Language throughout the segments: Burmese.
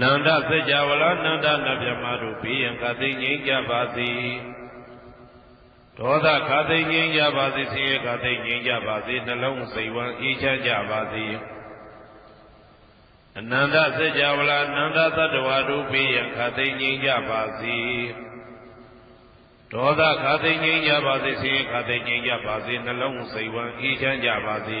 နန္ဒစัจ java လာနန္ဒနဗျမတို့ဘေးရန်ခသိငြိမ်းကြပါစေဒေါသခသိငြိမ်းကြပါစေဆင်းရဲခသိငြိမ်းကြပါစေနှလုံးစိတ်ဝမ်းအေးချမ်းကြပါစေအနန္တစัจ java လာနန္ဒသတ္တဝါတို့ဘေးရန်ခသိငြိမ်းကြပါစေဒေါသခသိငြိမ်းကြပါစေဆင်းရဲခသိငြိမ်းကြပါစေနှလုံးစိတ်ဝမ်းအေးချမ်းကြပါစေ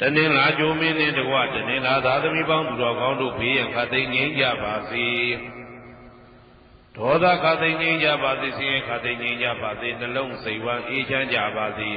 တနင်္လာကြိုမင်းနှင့်တကွတနင်္လာသာသမီပေါင်းသူတော်ကောင်းတို့ဘေးရန်ခသိငြိမ်းကြပါစေဒေါသခသိငြိမ်းကြပါစေဆင်းရဲခသိငြိမ်းကြပါစေနှလုံးစိတ်ဝမ်းအေးချမ်းကြပါစေ